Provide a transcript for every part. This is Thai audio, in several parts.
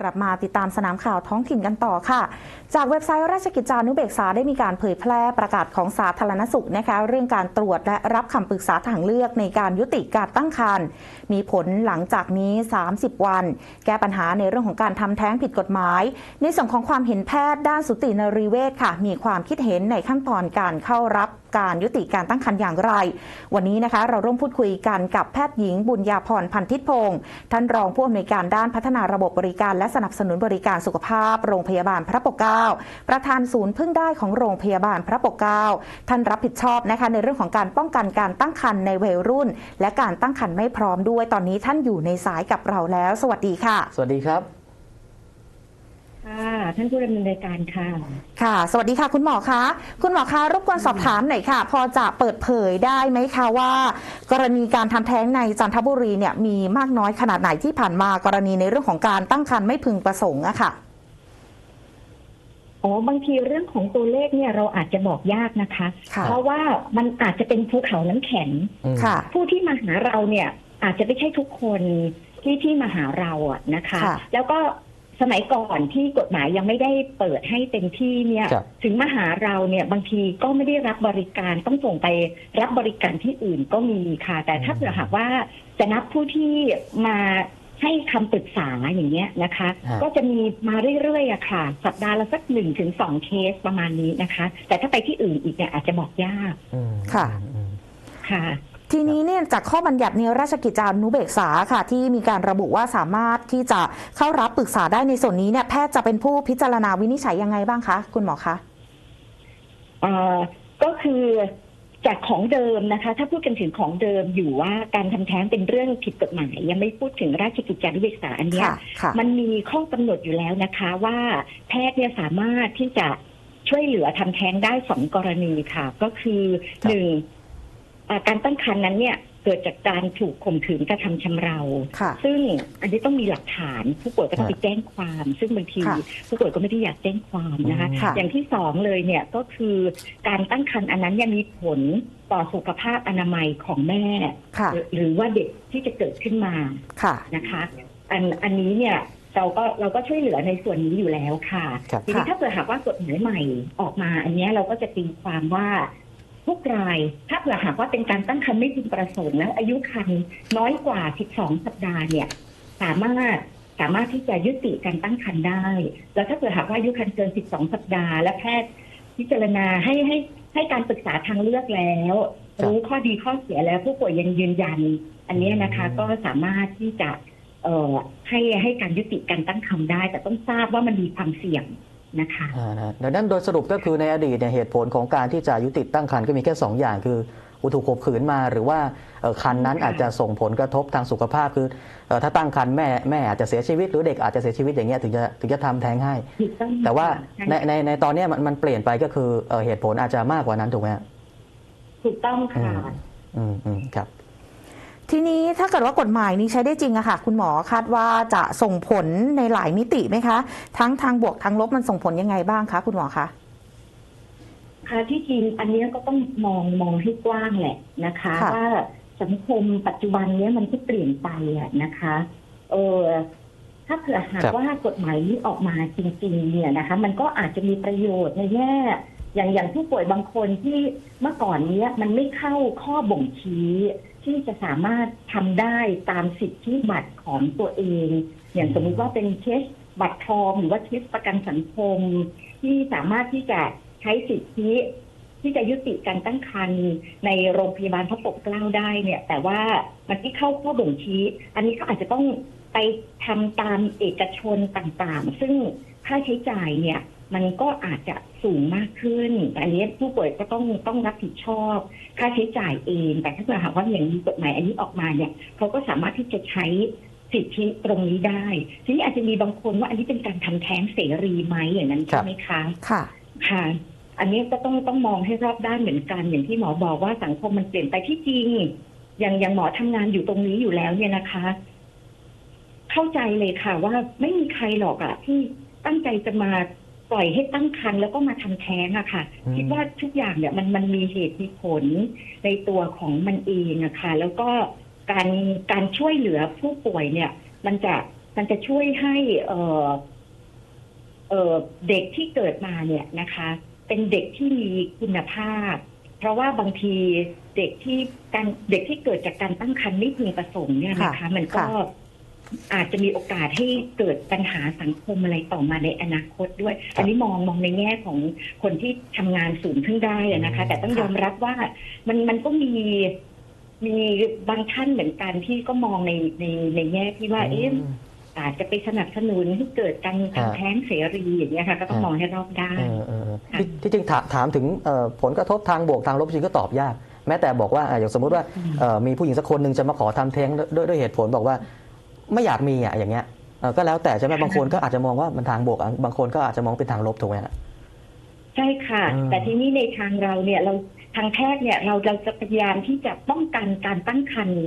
กลับมาติดตามสนามข่าวท้องถิ่นกันต่อค่ะ จากเว็บไซต์ราชกิจจานุเบกษาได้มีการเผยแพร่ประกาศของสาธารณสุขนะคะเรื่องการตรวจและรับคำปรึกษาทางเลือกในการยุติการตั้งครรภ์มีผลหลังจากนี้ 30 วัน แก้ปัญหาในเรื่องของการทำแท้งผิดกฎหมาย ในส่วนของความเห็นแพทย์ด้านสุตินรีเวชค่ะ มีความคิดเห็นในขั้นตอนการเข้ารับ การยุติการตั้งครรภ์อย่างไร วันนี้นะคะเราร่วมพูดคุยกันกับแพทย์หญิงบุญญาพรพันธิตพงศ์ท่านรองผู้อำนวยการด้านพัฒนาระบบบริการ และสนับสนุนบริการสุขภาพ โรงพยาบาลพระปกเกล้าประธานศูนย์พึ่งได้ของโรงพยาบาลพระปกเกล้าท่านรับผิดชอบนะคะในเรื่องของการป้องกันการตั้งครรภ์ในวัยรุ่น และการตั้งครรภ์ไม่พร้อมด้วยตอนนี้ท่านอยู่ในสายกับเราแล้ว สวัสดีค่ะ สวัสดีครับ ท่านผู้ดำเนินรายการค่ะ ค่ะ สวัสดีค่ะ คุณหมอคะคุณหมอคะรบกวนสอบถามหน่อยค่ะ พอจะเปิดเผยได้ไหมคะว่า กรณีการทำแท้งในจันทบุรีเนี่ยมีมากน้อยขนาดไหนที่ผ่านมากรณีในเรื่องของการตั้งครรภ์ไม่พึงประสงค์อะค่ะอ๋อบางทีเรื่องของตัวเลขเนี่ยเราอาจจะบอกยากนะคะค่ะเพราะว่ามันอาจจะเป็นภูเขาน้ำแข็งอืมค่ะ ผู้ที่มาหาเราเนี่ยอาจจะไม่ใช่ทุกคนที่ที่มาหาเราอะนะคะค่ะแล้วก็ สมัยก่อนที่กฎหมายยังไม่ได้เปิดให้เต็มที่เนี่ยครับ ถึงมาหาเราเนี่ยบางทีก็ไม่ได้รับบริการต้องส่งไปรับบริการที่อื่นก็มีค่ะ แต่ถ้าเผื่อหากว่าจะนับผู้ที่มาให้คำปรึกษาอย่างเงี้ยนะคะ ฮะ ก็จะมีมาเรื่อยๆอะค่ะ สัปดาห์ละสักหนึ่งถึงสองเคสประมาณนี้นะคะ แต่ถ้าไปที่อื่นอีกเนี่ยอาจจะบอกยากอืมค่ะ อืมค่ะ ทีนี้เนี่ยจากข้อบัญญัติในราชกิจจานุเบกษาค่ะ ที่มีการระบุว่าสามารถที่จะเข้ารับปรึกษาได้ในส่วนนี้เนี่ยแพทย์จะเป็นผู้พิจารณาวินิจฉัยยังไงบ้างคะคุณหมอคะเอ่อก็คือจากของเดิมนะคะ ถ้าพูดกันถึงของเดิมอยู่ว่าการทำแท้งเป็นเรื่องผิดกฎหมาย ยังไม่พูดถึงราชกิจจานุเบกษาอันเนี้ยค่ะค่ะมันมีข้อกำหนดอยู่แล้วนะคะว่าแพทย์เนี่ยสามารถที่จะช่วยเหลือทำแท้งได้สองกรณีค่ะ ก็คือครับหนึ่งอ่า การตั้งครรภ์นั้นเนี่ยเกิดจากการถูกข่มขืนกระทำชำเราค่ะซึ่งอันนี้ต้องมีหลักฐานผู้ป่วยก็ต้องไปแจ้งความ ซึ่งบางทีค่ะผู้ป่วยก็ไม่ได้อยากแจ้งความนะคะค่ะอย่างที่สองเลยเนี่ยก็คือการตั้งครรภ์อันนั้นยังมีผลต่อสุขภาพอนามัยของแม่ค่ะหรือหรือว่าเด็กที่จะเกิดขึ้นมาค่ะนะคะ อันอันนี้เนี่ยเราก็เราก็ช่วยเหลือในส่วนนี้อยู่แล้วค่ะครับทีนี้ค่ะถ้าเกิดหากว่ากฎหมายใหม่ออกมา อันเนี้ยเราก็จะตีความว่า ทุกราย ถ้าเผื่อหากว่าเป็นการตั้งครรภ์ไม่พึงประสงค์แล้วอายุครรภ์น้อยกว่า 12 สัปดาห์เนี่ย สามารถสามารถที่จะยุติการตั้งครรภ์ได้ แล้วถ้าเผื่อหากว่าอายุครรภ์เกิน 12 สัปดาห์ และแพทย์พิจารณาให้ให้ให้การปรึกษาทางเลือกแล้ว รู้ข้อดีข้อเสียแล้วผู้ป่วยยังยืนยัน อันนี้นะคะก็สามารถที่จะเอ่อให้ให้การยุติการตั้งครรภ์ได้ แต่ต้องทราบว่ามันมีความเสี่ยง นะคะอ่านะดังนั้นโดยสรุปก็คือในอดีตเนี่ยเหตุผลของการที่จะยุติตั้งครรภ์ก็มีแค่ 2 อย่างคืออุถูกข่มขืนมาหรือว่าเอ่อครรภ์นั้นค่ะอาจจะส่งผลกระทบทางสุขภาพคือเอ่อถ้าตั้งครรภ์แม่แม่อาจจะเสียชีวิต หรือเด็กอาจจะเสียชีวิตอย่างเงี้ยถึงจะถึงจะทำแท้งให้ถูกต้องแต่ว่าค่ะในในในตอนเนี้ยมันมันเปลี่ยนไปก็คือเอ่อเหตุผลอาจจะมากกว่านั้นถูกไหมฮะถูกต้องค่ะอืมอืมครับ ทีนี้ถ้าเกิดว่ากฎหมายนี้ใช้ได้จริงอะค่ะ คุณหมอคาดว่าจะส่งผลในหลายมิติไหมคะ ทั้งทางบวกทางลบมันส่งผลยังไงบ้างคะ คุณหมอคะค่ะที่จริงอันเนี้ยก็ต้องมองมองให้กว้างแหละนะคะค่ะว่าสังคมปัจจุบันเนี้ยมันก็เปลี่ยนไปอะนะคะเออถ้าเผื่อหากครับว่ากฎหมายนี้ออกมาจริง ๆ เนี่ยนะคะ มันก็อาจจะมีประโยชน์ในแง่ อย่างอย่างผู้ป่วยบางคนที่เมื่อก่อนนี้มันไม่เข้าข้อบ่งชี้ที่จะสามารถทำได้ตามสิทธิบัตรของตัวเอง อย่างสมมุติว่าเป็นเคสบัตรทองหรือว่าเคสประกันสังคม ที่สามารถที่จะใช้สิทธิที่จะยุติการตั้งครรภ์ในโรงพยาบาลพระปกเกล้าได้เนี่ย แต่ว่ามันที่เข้าข้อบ่งชี้ อันนี้ก็อาจจะต้องไปทำตามเอกชนต่างๆ ซึ่งค่าใช้จ่ายเนี่ย มันก็อาจจะสูงมากขึ้นอันนี้ผู้ป่วยก็ต้องต้องรับผิดชอบ ค่าใช้จ่ายเอง แต่ถ้าเกิดหากว่าอย่างมีกฎหมายอันนี้ออกมาเนี่ยเขาก็สามารถที่จะใช้สิทธิตรงนี้ได้ ทีนี้อาจจะมีบางคนว่าอันนี้เป็นการทำแท้งเสรีไหมอย่างนั้นครัใช่บไหมคะค่ะค่ะ อันนี้ก็ต้องต้องมองให้รอบด้านเหมือนกัน อย่างที่หมอบอกว่าสังคมมันเปลี่ยนไปที่จริง อย่างอย่างหมอทำงานอยู่ตรงนี้อยู่แล้วเนี่ยนะคะ เข้าใจเลยค่ะว่าไม่มีใครหรอกอะที่ตั้งใจจะมา ปล่อยให้ตั้งครรภ์แล้วก็มาทำแท้งอะค่ะ อืม คิดว่าทุกอย่างเนี่ยมันมันมีเหตุมีผลในตัวของมันเองอะค่ะ แล้วก็การการช่วยเหลือผู้ป่วยเนี่ย มันจะมันจะช่วยให้เอ่อเอ่อเด็กที่เกิดมาเนี่ยนะคะ เป็นเด็กที่มีคุณภาพ เพราะว่าบางทีเด็กที่การเด็กที่เกิดจากการตั้งครรภ์ไม่พึงประสงค์เนี่ยนะคะ ค่ะมันก็ ค่ะ อาจจะมีโอกาสให้เกิดปัญหาสังคมอะไรต่อมาในอนาคตด้วย อันนี้มองมองในแง่ของคนที่ทำงานสูงขึ้นได้อะนะคะ แต่ต้องค่ะยอมรับว่ามันมันก็มีมีบางท่านเหมือนกันที่ก็มองในในในแง่ที่ว่าเอ๊ะอาจจะไปสนับสนุนให้เกิดการฮะทำแท้งเสรีอย่างเงี้ยค่ะก็ต้องฮะมองให้รอบด้านเออเออเออค่ะ ที่ที่จริงถามถามถึงเอ่อผลกระทบทางบวกทางลบจริงก็ตอบยาก แม้แต่บอกว่าอะอย่างสมมุติว่าเอ่อมีผู้หญิงสักคนหนึ่งจะมาขอทำแท้งด้วยด้วยด้วยเหตุผลบอกว่า ไม่อยากมีอะอย่างเงี้ยเอ่อก็แล้วแต่ใช่ไหมบางคนก็อาจจะมองว่ามันทางบวกอะบางคนก็อาจจะมองเป็นทางลบถูกไหมฮะใช่ค่ะอืมแต่ทีนี้ในทางเราเนี่ยเราทางแพทย์เนี่ยเราเราจะพยายามที่จะป้องกันการตั้งครรภ์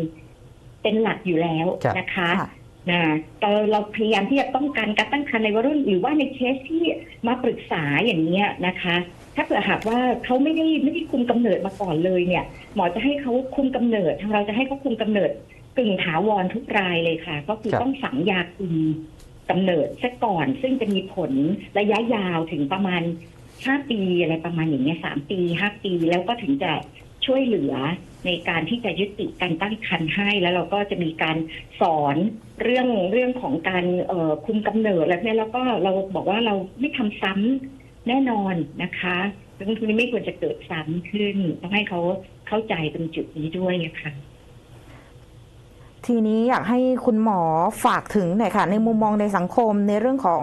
เป็นหลักอยู่แล้วนะคะค่ะนะแต่เราพยายามที่จะป้องกันการตั้งครรภ์ในวัยรุ่น หรือว่าในเคสที่มาปรึกษาอย่างเนี้ยนะคะ ถ้าเผื่อหากว่าเขาไม่ได้ไม่ได้คุมกำเนิดมาก่อนเลยเนี่ย หมอจะให้เขาคุมกำเนิด ทางเราจะให้เขาคุมกำเนิด กึ่งถาวรทุกรายเลยค่ะ ก็คือครับ ต้องฝังยาคุมกำเนิดซะก่อน ซึ่งจะมีผลระยะยาวถึงประมาณห้าปีอะไรประมาณอย่างเงี้ยสามปีห้าปีแล้วก็ถึงจะช่วยเหลือในการที่จะยุติการตั้งครรภ์ให้ แล้วเราก็จะมีการสอนเรื่องเรื่องของการเอ่อคุมกำเนิดอะไรพวกนี้แล้วก็เราบอกว่าเราไม่ทำซ้ำแน่นอนนะคะเรื่องพวกนี้ไม่ควรจะเกิดซ้ำขึ้นต้องให้เขาเข้าใจตรงจุดนี้ด้วยนะคะ ทีนี้อยากให้คุณหมอฝากถึงหน่อยค่ะในมุมมองในสังคมในเรื่องของ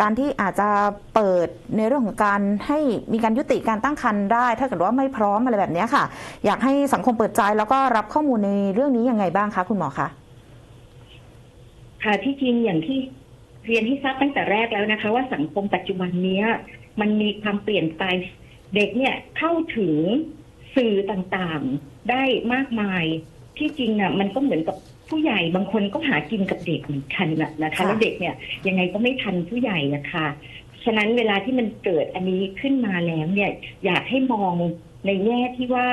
การที่อาจจะเปิดในเรื่องของการให้มีการยุติการตั้งครรภ์ได้ ถ้าเกิดว่าไม่พร้อมอะไรแบบนี้ค่ะ อยากให้สังคมเปิดใจแล้วก็รับข้อมูลในเรื่องนี้ยังไงบ้างคะคุณหมอคะค่ะที่จริงอย่างที่เรียนให้ทราบตั้งแต่แรกแล้วนะคะ ว่าสังคมปัจจุบันนี้มันมีความเปลี่ยนไปเด็กเนี่ยเข้าถึงสื่อต่างๆได้มากมายที่จริงน่ะมันก็เหมือนกับ ผู้ใหญ่บางคนก็หากินกับเด็กเหมือนกันน่ะนะคะค่ะแล้วเด็กเนี่ยยังไงก็ไม่ทันผู้ใหญ่อะค่ะฉะนั้นเวลาที่มันเกิดอันนี้ขึ้นมาแล้วเนี่ยอยากให้มองในแง่ที่ว่า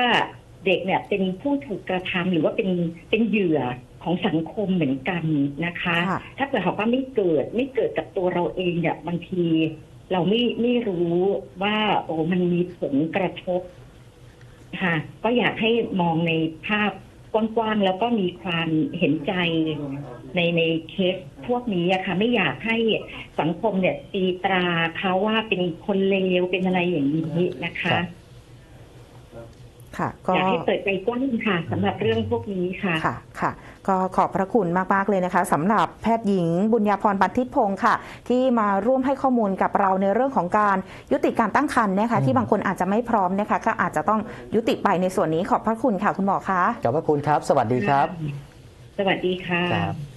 เด็กเนี่ยเป็นผู้ถูกกระทำหรือว่าเป็นเป็นเหยื่อของสังคมเหมือนกันนะคะค่ะถ้าเกิดหากว่าไม่เกิดไม่เกิดกับตัวเราเองเนี่ยบางที เราไม่ไม่รู้ว่า โอ้มันมีผลกระทบค่ะ ก็อยากให้มองในภาพ กว้างๆแล้วก็มีความเห็นใจในในเคสพวกนี้อะค่ะ ไม่อยากให้สังคมเนี่ยตีตราเขาว่าเป็นคนเลวเป็นอะไรอย่างนี้นะคะครับ ค่ะ ก็อยากให้เปิดใจกว้างค่ะสำหรับเรื่องพวกนี้ค่ะค่ะค่ะ ก็ขอบพระคุณมาก ๆ เลยนะคะสำหรับแพทย์หญิงบุญญาพรปันทิตพงศ์ค่ะ ที่มาร่วมให้ข้อมูลกับเราในเรื่องของการยุติการตั้งครรภ์นะคะอืมที่บางคนอาจจะไม่พร้อมนะคะ ก็อาจจะต้องยุติไปในส่วนนี้ขอบพระคุณค่ะคุณหมอคะขอบพระคุณครับ สวัสดีครับ สวัสดีค่ะครับ